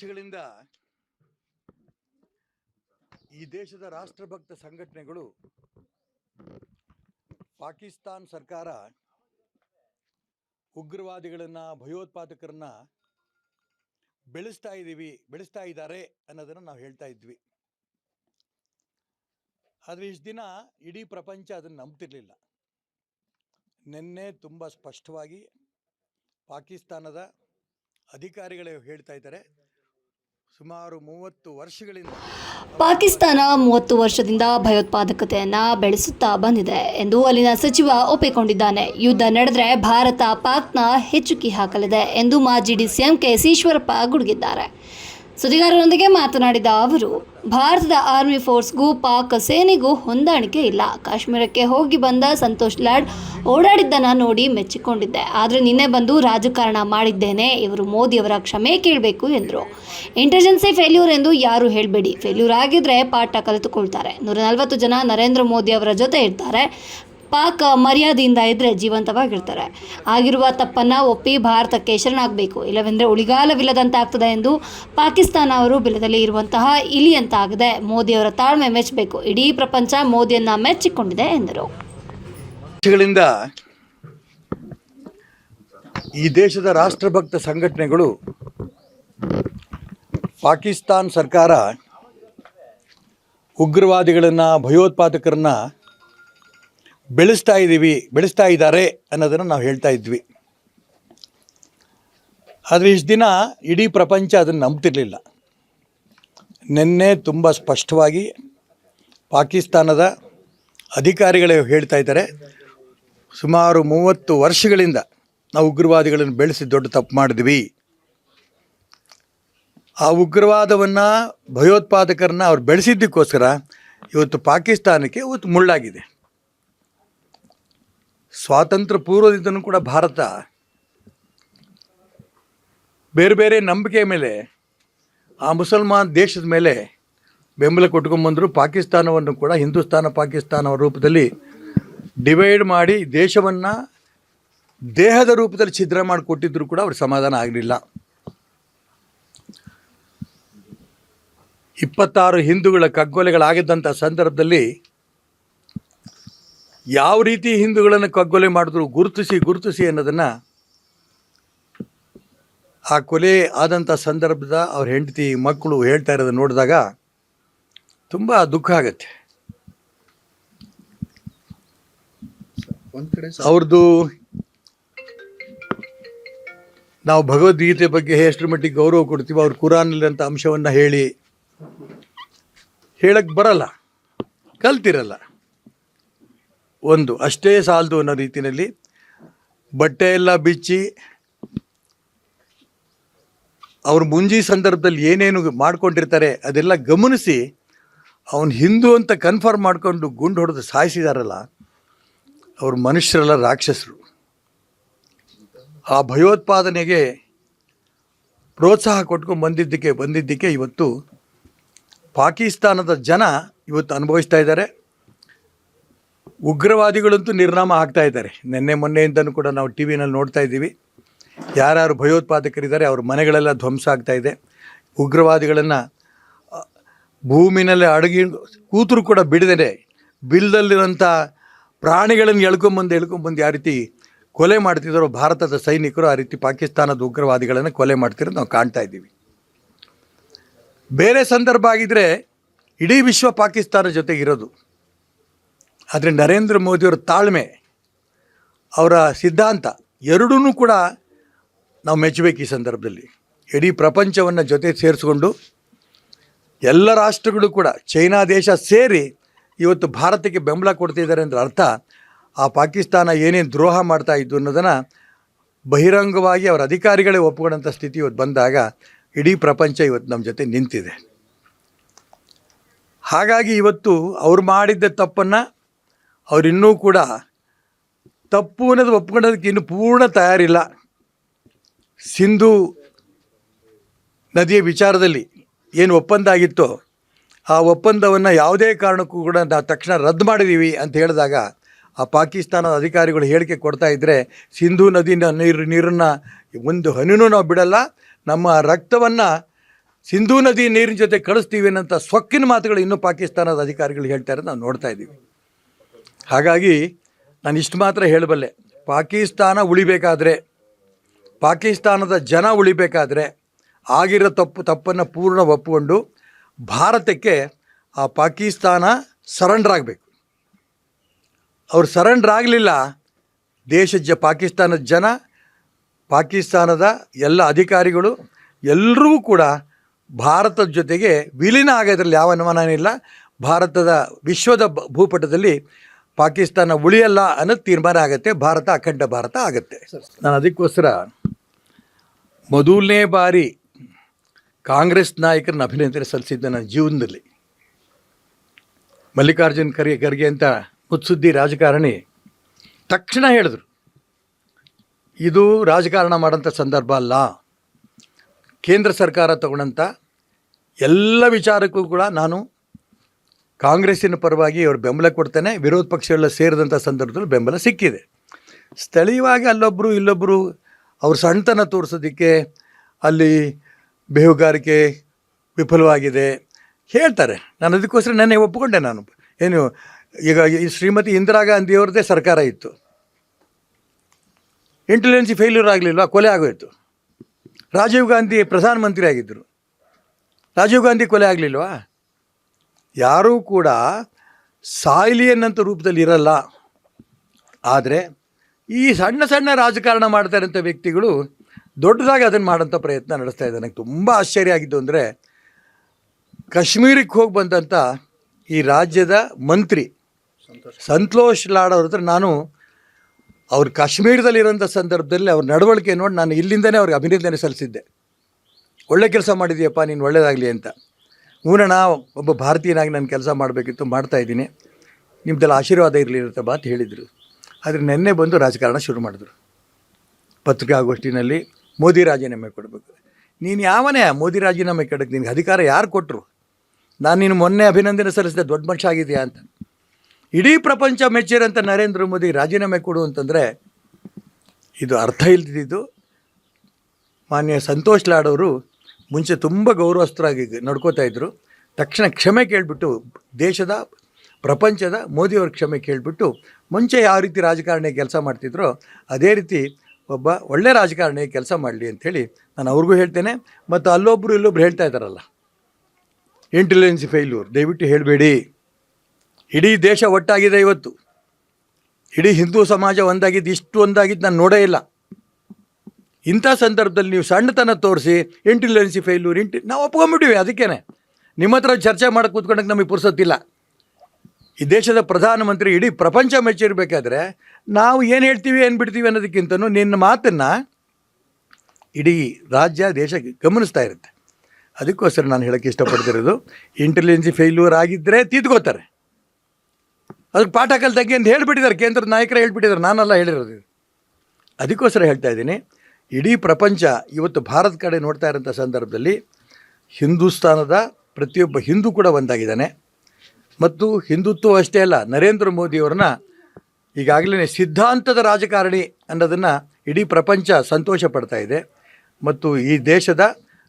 ವರ್ಷಗಳಿಂದ ಈ ದೇಶದ ರಾಷ್ಟ್ರಭಕ್ತ ಸಂಘಟನೆಗಳು ಪಾಕಿಸ್ತಾನ್ ಸರ್ಕಾರ ಉಗ್ರವಾದಿಗಳನ್ನ, ಭಯೋತ್ಪಾದಕರನ್ನ ಬೆಳೆಸ್ತಾ ಇದ್ದೀವಿ ಬೆಳೆಸ್ತಾ ಇದ್ದಾರೆ ಅನ್ನೋದನ್ನು ನಾವು ಹೇಳ್ತಾ ಇದ್ವಿ. ಆದರೆ ಇಷ್ಟು ದಿನ ಇಡೀ ಪ್ರಪಂಚ ಅದನ್ನು ನಂಬ್ತಿರ್ಲಿಲ್ಲ. ನಿನ್ನೆ ತುಂಬ ಸ್ಪಷ್ಟವಾಗಿ ಪಾಕಿಸ್ತಾನದ ಅಧಿಕಾರಿಗಳೇ ಹೇಳ್ತಾ ಇದ್ದಾರೆ ಸುಮಾರು ಮೂವತ್ತು ವರ್ಷಗಳಿಂದ ಪಾಕಿಸ್ತಾನ ಮೂವತ್ತು ವರ್ಷದಿಂದ ಭಯೋತ್ಪಾದಕತೆಯನ್ನ ಬೆಳೆಸುತ್ತಾ ಬಂದಿದೆ ಎಂದು ಅಲ್ಲಿನ ಸಚಿವ ಒಪ್ಪಿಕೊಂಡಿದ್ದಾನೆ. ಯುದ್ಧ ನಡೆದರೆ ಭಾರತ ಪಾಕ್ನ ಹೆಚ್ಚುಕಿ ಹಾಕಲಿದೆ ಎಂದು ಮಾಜಿ ಡಿಸಿಎಂ ಸಿ ಈಶ್ವರಪ್ಪ ಗುಡುಗಿದ್ದಾರೆ. ಸುದ್ದಿಗಾರರೊಂದಿಗೆ ಮಾತನಾಡಿದ ಅವರು ಭಾರತದ ಆರ್ಮಿ ಫೋರ್ಸ್ಗೂ ಪಾಕ್ ಸೇನೆಗೂ ಹೊಂದಾಣಿಕೆ ಇಲ್ಲ. ಕಾಶ್ಮೀರಕ್ಕೆ ಹೋಗಿ ಬಂದ ಸಂತೋಷ್ ಲಾಡ್ ಓಡಾಡಿದ್ದನ್ನು ನೋಡಿ ಮೆಚ್ಚಿಕೊಂಡಿದ್ದೆ. ಆದರೆ ನಿನ್ನೆ ಬಂದು ರಾಜಕಾರಣ ಮಾಡಿದ್ದೇನೆ. ಇವರು ಮೋದಿಯವರ ಕ್ಷಮೆ ಕೇಳಬೇಕು ಎಂದರು. ಇಂಟೆಲಿಜೆನ್ಸಿ ಫೇಲ್ಯೂರ್ ಎಂದು ಯಾರು ಹೇಳಬೇಡಿ. ಫೇಲ್ಯೂರ್ ಆಗಿದ್ರೆ ಪಾಠ ಕಲಿತುಕೊಳ್ತಾರೆ. ನೂರ ನಲವತ್ತು ಜನ ನರೇಂದ್ರ ಮೋದಿ ಅವರ ಜೊತೆ ಇರ್ತಾರೆ. ಪಾಕ್ ಮರ್ಯಾದೆಯಿಂದ ಇದ್ದರೆ ಜೀವಂತವಾಗಿರ್ತಾರೆ. ಆಗಿರುವ ತಪ್ಪನ್ನು ಒಪ್ಪಿ ಭಾರತಕ್ಕೆ ಶರಣಾಗಬೇಕು. ಇಲ್ಲವೆಂದರೆ ಉಳಿಗಾಲವಿಲ್ಲದಂತಾಗ್ತದೆ ಎಂದು ಪಾಕಿಸ್ತಾನ ಅವರು ಬಿಲದಲ್ಲಿ ಇರುವಂತಹ ಇಲಿಯಂತಾಗಿದೆ. ಮೋದಿಯವರ ತಾಳ್ಮೆ ಮೆಚ್ಚಬೇಕು. ಇಡೀ ಪ್ರಪಂಚ ಮೋದಿಯನ್ನ ಮೆಚ್ಚಿಕೊಂಡಿದೆ ಎಂದರು. ಈ ದೇಶದ ರಾಷ್ಟ್ರಭಕ್ತ ಸಂಘಟನೆಗಳು ಪಾಕಿಸ್ತಾನ್ ಸರ್ಕಾರ ಉಗ್ರವಾದಿಗಳನ್ನು ಭಯೋತ್ಪಾದಕರನ್ನ ಬೆಳೆಸ್ತಾ ಇದ್ದೀವಿ ಬೆಳೆಸ್ತಾ ಇದ್ದಾರೆ ಅನ್ನೋದನ್ನು ನಾವು ಹೇಳ್ತಾ ಇದ್ವಿ. ಆದರೆ ಇಷ್ಟು ದಿನ ಇಡೀ ಪ್ರಪಂಚ ಅದನ್ನು ನಂಬ್ತಿರಲಿಲ್ಲ. ನಿನ್ನೆ ತುಂಬ ಸ್ಪಷ್ಟವಾಗಿ ಪಾಕಿಸ್ತಾನದ ಅಧಿಕಾರಿಗಳೇ ಹೇಳ್ತಾ ಇದ್ದಾರೆ, ಸುಮಾರು ಮೂವತ್ತು ವರ್ಷಗಳಿಂದ ನಾವು ಉಗ್ರವಾದಿಗಳನ್ನು ಬೆಳೆಸಿ ದೊಡ್ಡ ತಪ್ಪು ಮಾಡಿದ್ವಿ. ಆ ಉಗ್ರವಾದವನ್ನು ಭಯೋತ್ಪಾದಕರನ್ನ ಅವ್ರು ಬೆಳೆಸಿದ್ದಕ್ಕೋಸ್ಕರ ಇವತ್ತು ಪಾಕಿಸ್ತಾನಕ್ಕೆ ಇವತ್ತು ಮುಳ್ಳಾಗಿದೆ. ಸ್ವಾತಂತ್ರ್ಯ ಪೂರ್ವದಿಂದನೂ ಕೂಡ ಭಾರತ ಬೇರೆ ಬೇರೆ ನಂಬಿಕೆ ಮೇಲೆ, ಆ ಮುಸಲ್ಮಾನ್ ದೇಶದ ಮೇಲೆ ಬೆಂಬಲ ಕೊಟ್ಕೊಂಬಂದರು ಪಾಕಿಸ್ತಾನವನ್ನು ಕೂಡ ಹಿಂದೂಸ್ತಾನ, ಪಾಕಿಸ್ತಾನ ರೂಪದಲ್ಲಿ ಡಿವೈಡ್ ಮಾಡಿ ದೇಶವನ್ನು ದೇಹದ ರೂಪದಲ್ಲಿ ಛಿದ್ರ ಮಾಡಿಕೊಟ್ಟಿದ್ದರೂ ಕೂಡ ಅವ್ರಿಗೆ ಸಮಾಧಾನ ಆಗಲಿಲ್ಲ. ಇಪ್ಪತ್ತಾರು ಹಿಂದೂಗಳ ಕಗ್ಗೊಲೆಗಳಾಗಿದ್ದಂಥ ಸಂದರ್ಭದಲ್ಲಿ ಯಾವ ರೀತಿ ಹಿಂದೂಗಳನ್ನು ಕಗ್ಗೊಲೆ ಮಾಡಿದ್ರು ಗುರುತಿಸಿ ಗುರುತಿಸಿ ಅನ್ನೋದನ್ನು ಆ ಕೊಲೆ ಆದಂಥ ಸಂದರ್ಭದ ಅವ್ರ ಹೆಂಡತಿ ಮಕ್ಕಳು ಹೇಳ್ತಾ ಇರೋದು ನೋಡಿದಾಗ ತುಂಬ ದುಃಖ ಆಗತ್ತೆ. ಅವ್ರದ್ದು ನಾವು ಭಗವದ್ಗೀತೆ ಬಗ್ಗೆ ಎಷ್ಟರ ಮಟ್ಟಿಗೆ ಗೌರವ ಕೊಡ್ತೀವಿ ಅವ್ರ ಕುರಾನಲ್ಲಿರೋಂಥ ಅಂಶವನ್ನು ಹೇಳಿ ಹೇಳಕ್ಕೆ ಬರಲ್ಲ, ಕಲ್ತಿರಲ್ಲ. ಒಂದು, ಅಷ್ಟೇ ಸಾಲದು ಅನ್ನೋ ರೀತಿಯಲ್ಲಿ ಬಟ್ಟೆ ಎಲ್ಲ ಬಿಚ್ಚಿ ಅವ್ರು ಮುಂಜಿ ಸಂದರ್ಭದಲ್ಲಿ ಏನೇನು ಮಾಡ್ಕೊಂಡಿರ್ತಾರೆ ಅದೆಲ್ಲ ಗಮನಿಸಿ ಅವನು ಹಿಂದೂ ಅಂತ ಕನ್ಫರ್ಮ್ ಮಾಡಿಕೊಂಡು ಗುಂಡು ಹೊಡೆದು ಸಾಯಿಸಿದಾರಲ್ಲ, ಅವ್ರು ಮನುಷ್ಯರೆಲ್ಲ ರಾಕ್ಷಸರು. ಆ ಭಯೋತ್ಪಾದನೆಗೆ ಪ್ರೋತ್ಸಾಹ ಕೊಟ್ಕೊಂಡು ಬಂದಿದ್ದಕ್ಕೆ ಬಂದಿದ್ದಕ್ಕೆ ಇವತ್ತು ಪಾಕಿಸ್ತಾನದ ಜನ ಇವತ್ತು ಅನುಭವಿಸ್ತಾ ಇದ್ದಾರೆ. ಉಗ್ರವಾದಿಗಳಂತೂ ನಿರ್ನಾಮ ಆಗ್ತಾ ಇದ್ದಾರೆ. ನಿನ್ನೆ ಮೊನ್ನೆಯಿಂದನೂ ಕೂಡ ನಾವು ಟಿ ವಿನಲ್ಲಿ ನೋಡ್ತಾ ಇದ್ದೀವಿ. ಯಾರ್ಯಾರು ಭಯೋತ್ಪಾದಕರಿದ್ದಾರೆ, ಅವ್ರ ಮನೆಗಳೆಲ್ಲ ಧ್ವಂಸ ಆಗ್ತಾ ಇದೆ. ಉಗ್ರವಾದಿಗಳನ್ನು ಭೂಮಿನಲ್ಲಿ ಅಡುಗೆ, ಕೂತರು ಕೂಡ ಬಿಡದೇ ಬಿಲ್ದಲ್ಲಿರೋಂಥ ಪ್ರಾಣಿಗಳನ್ನು ಎಳ್ಕೊಂಬಂದು ಎಳ್ಕೊಂಬಂದು ಯಾವ ರೀತಿ ಕೊಲೆ ಮಾಡ್ತಿದ್ದಾರೋ, ಭಾರತದ ಸೈನಿಕರು ಆ ರೀತಿ ಪಾಕಿಸ್ತಾನದ ಉಗ್ರವಾದಿಗಳನ್ನು ಕೊಲೆ ಮಾಡ್ತಿರೋದು ನಾವು ಕಾಣ್ತಾ ಇದ್ದೀವಿ. ಬೇರೆ ಸಂದರ್ಭ ಆಗಿದ್ದರೆ ಇಡೀ ವಿಶ್ವ ಪಾಕಿಸ್ತಾನ ಜೊತೆಗೆ ಇರೋದು ಆದರೆ ನರೇಂದ್ರ ಮೋದಿಯವರ ತಾಳ್ಮೆ, ಅವರ ಸಿದ್ಧಾಂತ ಎರಡೂ ಕೂಡ ನಾವು ಮೆಚ್ಚಬೇಕು ಈ ಸಂದರ್ಭದಲ್ಲಿ. ಇಡೀ ಪ್ರಪಂಚವನ್ನು ಜೊತೆ ಸೇರಿಸ್ಕೊಂಡು ಎಲ್ಲ ರಾಷ್ಟ್ರಗಳು ಕೂಡ, ಚೈನಾ ದೇಶ ಸೇರಿ ಇವತ್ತು ಭಾರತಕ್ಕೆ ಬೆಂಬಲ ಕೊಡ್ತಿದ್ದಾರೆ ಅಂದ್ರೆ ಅರ್ಥ, ಆ ಪಾಕಿಸ್ತಾನ ಏನೇನು ದ್ರೋಹ ಮಾಡ್ತಾ ಇದ್ದು ಅನ್ನೋದನ್ನು ಬಹಿರಂಗವಾಗಿ ಅವರ ಅಧಿಕಾರಿಗಳೇ ಒಪ್ಪಿಕೊಂಡಂಥ ಸ್ಥಿತಿ ಇವತ್ತು ಬಂದಾಗ ಇಡೀ ಪ್ರಪಂಚ ಇವತ್ತು ನಮ್ಮ ಜೊತೆ ನಿಂತಿದೆ. ಹಾಗಾಗಿ ಇವತ್ತು ಅವ್ರು ಮಾಡಿದ್ದ ತಪ್ಪನ್ನು ಅವರಿನ್ನೂ ಕೂಡ ತಪ್ಪು ಅನ್ನೋದು ಒಪ್ಕೊಳ್ಳೋದಕ್ಕೆ ಇನ್ನೂ ಪೂರ್ಣ ತಯಾರಿಲ್ಲ. ಸಿಂಧು ನದಿಯ ವಿಚಾರದಲ್ಲಿ ಏನು ಒಪ್ಪಂದ ಆಗಿತ್ತೋ ಆ ಒಪ್ಪಂದವನ್ನು ಯಾವುದೇ ಕಾರಣಕ್ಕೂ ಕೂಡ ನಾವು ತಕ್ಷಣ ರದ್ದು ಮಾಡಿದ್ದೀವಿ ಅಂತ ಹೇಳಿದಾಗ ಆ ಪಾಕಿಸ್ತಾನದ ಅಧಿಕಾರಿಗಳು ಹೇಳಿಕೆ ಕೊಡ್ತಾ ಇದ್ದರೆ ಸಿಂಧು ನದಿನ ನೀರು, ನೀರನ್ನು ಒಂದು ಹನಿನೂ ನಾವು ಬಿಡಲ್ಲ, ನಮ್ಮ ರಕ್ತವನ್ನು ಸಿಂಧೂ ನದಿ ನೀರಿನ ಜೊತೆ ಕಳಿಸ್ತೀವಿ ಅನ್ನೋಂಥ ಸೊಕ್ಕಿನ ಮಾತುಗಳು ಇನ್ನೂ ಪಾಕಿಸ್ತಾನದ ಅಧಿಕಾರಿಗಳು ಹೇಳ್ತಾರೆ ನಾವು ನೋಡ್ತಾ ಇದ್ದೀವಿ. ಹಾಗಾಗಿ ನಾನು ಇಷ್ಟು ಮಾತ್ರ ಹೇಳಬಲ್ಲೆ. ಪಾಕಿಸ್ತಾನ ಉಳಿಬೇಕಾದ್ರೆ, ಪಾಕಿಸ್ತಾನದ ಜನ ಉಳಿಬೇಕಾದ್ರೆ ಆಗಿರೋ ತಪ್ಪು, ತಪ್ಪನ್ನು ಪೂರ್ಣ ಒಪ್ಪಿಕೊಂಡು ಭಾರತಕ್ಕೆ ಆ ಪಾಕಿಸ್ತಾನ ಸರೆಂಡರ್ ಆಗಬೇಕು. ಅವ್ರು ಸರೆಂಡರ್ ಆಗಲಿಲ್ಲ, ದೇಶ ಜ, ಪಾಕಿಸ್ತಾನದ ಜನ, ಪಾಕಿಸ್ತಾನದ ಎಲ್ಲ ಅಧಿಕಾರಿಗಳು ಎಲ್ಲರೂ ಕೂಡ ಭಾರತದ ಜೊತೆಗೆ ವಿಲೀನ ಆಗೋದ್ರಲ್ಲಿ ಯಾವ ಅನುಮಾನ ಇಲ್ಲ. ಭಾರತದ ವಿಶ್ವದ ಭೂಪಟದಲ್ಲಿ ಪಾಕಿಸ್ತಾನ ಉಳಿಯಲ್ಲ ಅನ್ನೋದು ತೀರ್ಮಾನ ಆಗುತ್ತೆ ಭಾರತ ಅಖಂಡ ಭಾರತ ಆಗುತ್ತೆ. ನಾನು ಅದಕ್ಕೋಸ್ಕರ ಮೊದಲನೇ ಬಾರಿ ಕಾಂಗ್ರೆಸ್ ನಾಯಕರನ್ನ ಅಭಿನಂದನೆ ಸಲ್ಲಿಸಿದ್ದೆ ನನ್ನ ಜೀವನದಲ್ಲಿ. ಮಲ್ಲಿಕಾರ್ಜುನ್ ಖರ್ಗೆ ಖರ್ಗೆ ಅಂತ ಮುತ್ಸುದ್ದಿ ರಾಜಕಾರಣಿ ತಕ್ಷಣ ಹೇಳಿದ್ರು ಇದು ರಾಜಕಾರಣ ಮಾಡೋಂಥ ಸಂದರ್ಭ ಅಲ್ಲ ಕೇಂದ್ರ ಸರ್ಕಾರ ತಗೊಂಡಂಥ ಎಲ್ಲ ವಿಚಾರಕ್ಕೂ ಕೂಡ ನಾನು ಕಾಂಗ್ರೆಸ್ಸಿನ ಪರವಾಗಿ ಅವರು ಬೆಂಬಲ ಕೊಡ್ತಾನೆ, ವಿರೋಧ ಪಕ್ಷಗಳ ಸೇರಿದಂಥ ಸಂದರ್ಭದಲ್ಲಿ ಬೆಂಬಲ ಸಿಕ್ಕಿದೆ. ಸ್ಥಳೀಯವಾಗಿ ಅಲ್ಲೊಬ್ಬರು ಇಲ್ಲೊಬ್ಬರು ಅವ್ರ ಸಣ್ಣತನ ತೋರಿಸೋದಕ್ಕೆ ಅಲ್ಲಿ ಬೇಹುಗಾರಿಕೆ ವಿಫಲವಾಗಿದೆ ಹೇಳ್ತಾರೆ. ನಾನು ಅದಕ್ಕೋಸ್ಕರ ನೆನ್ನೆ ಒಪ್ಪಿಕೊಂಡೆ ನಾನು. ಏನು, ಈಗ ಶ್ರೀಮತಿ ಇಂದಿರಾ ಗಾಂಧಿಯವ್ರದ್ದೇ ಸರ್ಕಾರ ಇತ್ತು. ಇಂಟೆಲಿಜೆನ್ಸಿ ಫೇಲ್ಯೂರ್ ಆಗಲಿಲ್ಲ ಕೊಲೆ ಆಗೋಯಿತು. ರಾಜೀವ್ ಗಾಂಧಿ ಪ್ರಧಾನಮಂತ್ರಿ ಆಗಿದ್ದರು ರಾಜೀವ್ ಗಾಂಧಿ ಕೊಲೆ ಆಗಲಿಲ್ವಾ? ಯಾರೂ ಕೂಡ ಸಾಯ್ಲಿ ಅಂತ ರೂಪದಲ್ಲಿ ಇರಲ್ಲ. ಆದರೆ ಈ ಸಣ್ಣ ಸಣ್ಣ ರಾಜಕಾರಣ ಮಾಡ್ತಾರಂಥ ವ್ಯಕ್ತಿಗಳು ದೊಡ್ಡದಾಗಿ ಅದನ್ನು ಮಾಡೋಂಥ ಪ್ರಯತ್ನ ನಡೆಸ್ತಾ ಇದ್ದಾರೆ. ನನಗೆ ತುಂಬ ಆಶ್ಚರ್ಯ ಆಗಿದ್ದು ಅಂದರೆ ಕಾಶ್ಮೀರಕ್ಕೆ ಹೋಗಿ ಬಂದಂಥ ಈ ರಾಜ್ಯದ ಮಂತ್ರಿ ಸಂತೋಷ್ ಲಾಡ್ ಅವ್ರ ಹತ್ರ ನಾನು ಅವ್ರು ಕಾಶ್ಮೀರದಲ್ಲಿರೋಂಥ ಸಂದರ್ಭದಲ್ಲಿ ಅವ್ರ ನಡವಳಿಕೆ ನೋಡಿ ನಾನು ಇಲ್ಲಿಂದನೇ ಅವ್ರಿಗೆ ಅಭಿನಂದನೆ ಸಲ್ಲಿಸಿದ್ದೆ. ಒಳ್ಳೆ ಕೆಲಸ ಮಾಡಿದೀಯಪ್ಪ, ನೀನು ಒಳ್ಳೆಯದಾಗಲಿ ಅಂತ. ಹೂನಣ್ಣ, ಒಬ್ಬ ಭಾರತೀಯನಾಗಿ ನಾನು ಕೆಲಸ ಮಾಡಬೇಕಿತ್ತು, ಮಾಡ್ತಾ ಇದ್ದೀನಿ. ನಿಮ್ದೆಲ್ಲ ಆಶೀರ್ವಾದ ಇರಲಿ ಅಂತ ಮಾತು ಹೇಳಿದರು. ಆದರೆ ನಿನ್ನೆ ಬಂದು ರಾಜಕಾರಣ ಶುರು ಮಾಡಿದ್ರು. ಪತ್ರಿಕಾಗೋಷ್ಠಿನಲ್ಲಿ ಮೋದಿ ರಾಜೀನಾಮೆ ಕೊಡಬೇಕು. ನೀನು ಯಾವನೇ ಮೋದಿ ರಾಜೀನಾಮೆ ಕೊಡಕ್ಕೆ ನಿನಗೆ ಅಧಿಕಾರ ಯಾರು ಕೊಟ್ಟರು ನಾನು ನೀನು ಮೊನ್ನೆ ಅಭಿನಂದನೆ ಸಲ್ಲಿಸಿದೆ ದೊಡ್ಡ ಮನುಷ್ಯ ಆಗಿದೆಯಾ ಅಂತ. ಇಡೀ ಪ್ರಪಂಚ ಮೆಚ್ಚಿರಂತ ನರೇಂದ್ರ ಮೋದಿ ರಾಜೀನಾಮೆ ಕೊಡು ಅಂತಂದರೆ ಇದು ಅರ್ಥ ಇಲ್ದಿದ್ದು ಮಾನ್ಯ ಸಂತೋಷ್ ಲಾಡವರು ಮುಂಚೆ ತುಂಬ ಗೌರವಸ್ಥರಾಗಿ ನಡ್ಕೋತಾ ಇದ್ದರು ತಕ್ಷಣ ಕ್ಷಮೆ ಕೇಳಿಬಿಟ್ಟು ದೇಶದ, ಪ್ರಪಂಚದ ಮೋದಿಯವ್ರ ಕ್ಷಮೆ ಕೇಳಿಬಿಟ್ಟು ಮುಂಚೆ ಯಾವ ರೀತಿ ರಾಜಕಾರಣಿ ಕೆಲಸ ಮಾಡ್ತಿದ್ರೋ ಅದೇ ರೀತಿ ಒಬ್ಬ ಒಳ್ಳೆ ರಾಜಕಾರಣಿ ಕೆಲಸ ಮಾಡಲಿ ಅಂಥೇಳಿ ನಾನು ಅವ್ರಿಗೂ ಹೇಳ್ತೇನೆ. ಮತ್ತು ಅಲ್ಲೊಬ್ಬರು ಇಲ್ಲೊಬ್ರು ಹೇಳ್ತಾ ಇದ್ದಾರಲ್ಲ. ಇಂಟೆಲಿಜೆನ್ಸ್ ಫೇಲ್ಯೂರ್ ದಯವಿಟ್ಟು ಹೇಳಬೇಡಿ. ಇಡೀ ದೇಶ ಒಟ್ಟಾಗಿದೆ ಇವತ್ತು. ಇಡೀ ಹಿಂದೂ ಸಮಾಜ ಒಂದಾಗಿದ್ದು ಇಷ್ಟು ಒಂದಾಗಿದ್ದು ನಾನು ನೋಡೇ ಇಲ್ಲ. ಇಂಥ ಸಂದರ್ಭದಲ್ಲಿ ನೀವು ಸಣ್ಣತನ ತೋರಿಸಿ ಇಂಟೆಲಿಜೆನ್ಸಿ ಫೇಲ್ಯೂರ್ ಇಂಟಿ ನಾವು ಒಪ್ಕೊಂಬಿಟ್ಟಿವಿ ಅದಕ್ಕೇನೆ. ನಿಮ್ಮ ಹತ್ರ ಚರ್ಚೆ ಮಾಡಕ್ಕೆ ಕೂತ್ಕೊಂಡಕ್ಕೆ ನಮಗೆ ಪುರ್ಸೊತ್ತಿಲ್ಲ ಈ ದೇಶದ ಪ್ರಧಾನಮಂತ್ರಿ ಇಡೀ ಪ್ರಪಂಚ ಮೆಚ್ಚಿರಬೇಕಾದ್ರೆ ನಾವು ಏನು ಹೇಳ್ತೀವಿ, ಏನು ಬಿಡ್ತೀವಿ ಅನ್ನೋದಕ್ಕಿಂತನೂ ನಿನ್ನ ಮಾತನ್ನು ಇಡೀ ರಾಜ್ಯ, ದೇಶ ಗಮನಿಸ್ತಾ ಇರುತ್ತೆ. ಅದಕ್ಕೋಸ್ಕರ ನಾನು ಹೇಳೋಕ್ಕೆ ಇಷ್ಟಪಡ್ತಿರೋದು ಇಂಟೆಲಿಜೆನ್ಸಿ ಫೇಲ್ಯೂರ್ ಆಗಿದ್ದರೆ ತಿದ್ಕೋತಾರೆ ಅದಕ್ಕೆ ಪಾಠ ಕಲ್ತಕ್ಕೆ ಅಂತ ಹೇಳಿಬಿಟ್ಟಿದ್ದಾರೆ, ಕೇಂದ್ರದ ನಾಯಕರೇ ಹೇಳ್ಬಿಟ್ಟಿದ್ದಾರೆ, ನಾನೆಲ್ಲ ಹೇಳಿರೋದು. ಅದಕ್ಕೋಸ್ಕರ ಹೇಳ್ತಾ ಇದ್ದೀನಿ ಇಡೀ ಪ್ರಪಂಚ ಇವತ್ತು ಭಾರತ ಕಡೆ ನೋಡ್ತಾ ಇರೋಂಥ ಸಂದರ್ಭದಲ್ಲಿ ಹಿಂದೂಸ್ತಾನದ ಪ್ರತಿಯೊಬ್ಬ ಹಿಂದೂ ಕೂಡ ಒಂದಾಗಿದ್ದಾನೆ. ಮತ್ತು ಹಿಂದುತ್ವ ಅಷ್ಟೇ ಅಲ್ಲ, ನರೇಂದ್ರ ಮೋದಿಯವ್ರನ್ನ ಈಗಾಗಲೇ ಸಿದ್ಧಾಂತದ ರಾಜಕಾರಣಿ ಅನ್ನೋದನ್ನು ಇಡೀ ಪ್ರಪಂಚ ಸಂತೋಷ ಪಡ್ತಾ ಇದೆ. ಮತ್ತು ಈ ದೇಶದ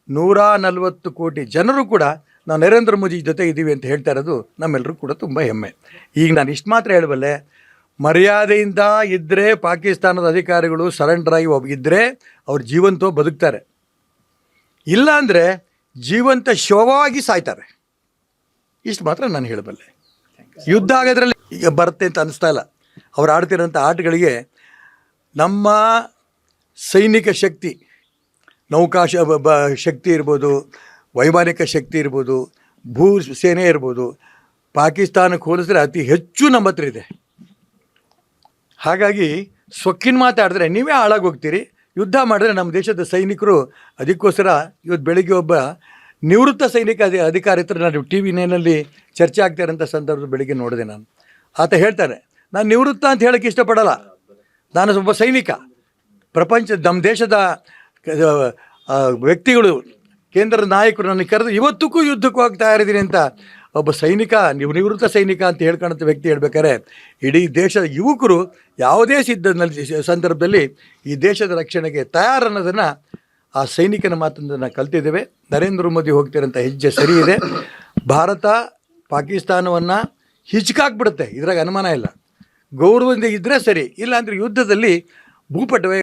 ನೂರ ನಲವತ್ತು ಕೋಟಿ ಜನರು ಕೂಡ ನಾವು ನರೇಂದ್ರ ಮೋದಿ ಜೊತೆ ಇದ್ದೀವಿ ಅಂತ ಹೇಳ್ತಾ ಇರೋದು ನಮ್ಮೆಲ್ಲರೂ ಕೂಡ ತುಂಬ ಹೆಮ್ಮೆ. ಈಗ ನಾನು ಇಷ್ಟು ಮಾತ್ರ ಹೇಳಬಲ್ಲೆ ಮರ್ಯಾದೆಯಿಂದ ಇದ್ದರೆ ಪಾಕಿಸ್ತಾನದ ಅಧಿಕಾರಿಗಳು ಸರೆಂಡರ್ ಆಗಿ ಒಬ್ಬ ಇದ್ದರೆ ಅವ್ರು ಜೀವಂತ ಬದುಕ್ತಾರೆ. ಇಲ್ಲ ಅಂದರೆ ಜೀವಂತ ಶವವಾಗಿ ಸಾಯ್ತಾರೆ. ಇಷ್ಟು ಮಾತ್ರ ನಾನು ಹೇಳಬಲ್ಲೆ. ಯುದ್ಧ ಆಗೋದ್ರಲ್ಲಿ ಈಗ ಬರುತ್ತೆ ಅಂತ ಅನಿಸ್ತಾ ಇಲ್ಲ. ಅವ್ರು ಆಡ್ತಿರೋಂಥ ಆಟಗಳಿಗೆ ನಮ್ಮ ಸೈನಿಕ ಶಕ್ತಿ, ನೌಕಾಶ ಬ, ಶಕ್ತಿ ಇರ್ಬೋದು, ವೈಮಾನಿಕ ಶಕ್ತಿ ಇರ್ಬೋದು, ಭೂ ಸೇನೆ ಇರ್ಬೋದು, ಪಾಕಿಸ್ತಾನಕ್ಕೆ ಹೋಲಿಸಿದ್ರೆ ಅತಿ ಹೆಚ್ಚು ನಮ್ಮ ಹತ್ರ ಇದೆ. ಹಾಗಾಗಿ ಸೊಕ್ಕಿನ ಮಾತಾಡಿದ್ರೆ ನೀವೇ ಹಾಳಾಗೋಗ್ತೀರಿ. ಯುದ್ಧ ಮಾಡಿದ್ರೆ ನಮ್ಮ ದೇಶದ ಸೈನಿಕರು ಅದಕ್ಕೋಸ್ಕರ ಇವತ್ತು ಬೆಳಿಗ್ಗೆ ಒಬ್ಬ ನಿವೃತ್ತ ಸೈನಿಕ ಅಧಿ ಅಧಿಕಾರಿ ಹತ್ರ ನಾನು ಟಿ ವಿ ನೈನಲ್ಲಿ ಚರ್ಚೆ ಆಗ್ತಾ ಇರೋಂಥ ಸಂದರ್ಭದ ಬೆಳಿಗ್ಗೆ ನೋಡಿದೆ ನಾನು. ಆತ ಹೇಳ್ತಾರೆ, ನಾನು ನಿವೃತ್ತ ಅಂತ ಹೇಳೋಕ್ಕೆ ಇಷ್ಟಪಡಲ್ಲ. ನಾನು ಒಬ್ಬ ಸೈನಿಕ. ಪ್ರಪಂಚ, ನಮ್ಮ ದೇಶದ ವ್ಯಕ್ತಿಗಳು, ಕೇಂದ್ರದ ನಾಯಕರು ನನಗೆ ಕರೆದು ಇವತ್ತಿಗೂ ಯುದ್ಧಕ್ಕೂ ಹೋಗ್ತಾ ಇದ್ದೀನಿ ಅಂತ ಒಬ್ಬ ಸೈನಿಕ, ನೀವು ನಿವೃತ್ತ ಸೈನಿಕ ಅಂತ ಹೇಳ್ಕೊಂಡಂಥ ವ್ಯಕ್ತಿ ಹೇಳ್ಬೇಕಾದ್ರೆ, ಇಡೀ ದೇಶದ ಯುವಕರು ಯಾವುದೇ ಸಿದ್ಧ ಸಂದರ್ಭದಲ್ಲಿ ಈ ದೇಶದ ರಕ್ಷಣೆಗೆ ತಯಾರನ್ನೋದನ್ನು ಆ ಸೈನಿಕನ ಮಾತನ್ನು ನಾವು ಕಲ್ತಿದ್ದೇವೆ. ನರೇಂದ್ರ ಮೋದಿ ಹೋಗ್ತಿರೋಂಥ ಹೆಜ್ಜೆ ಸರಿ ಇದೆ. ಭಾರತ ಪಾಕಿಸ್ತಾನವನ್ನು ಹಿಚ್ಕಾಕ್ಬಿಡುತ್ತೆ. ಇದ್ರಾಗ ಅನುಮಾನ ಇಲ್ಲ. ಗೌರವದಿಂದ ಇದ್ದರೆ ಸರಿ. ಇಲ್ಲಾಂದರೆ ಯುದ್ಧದಲ್ಲಿ ಭೂಪಟವೇ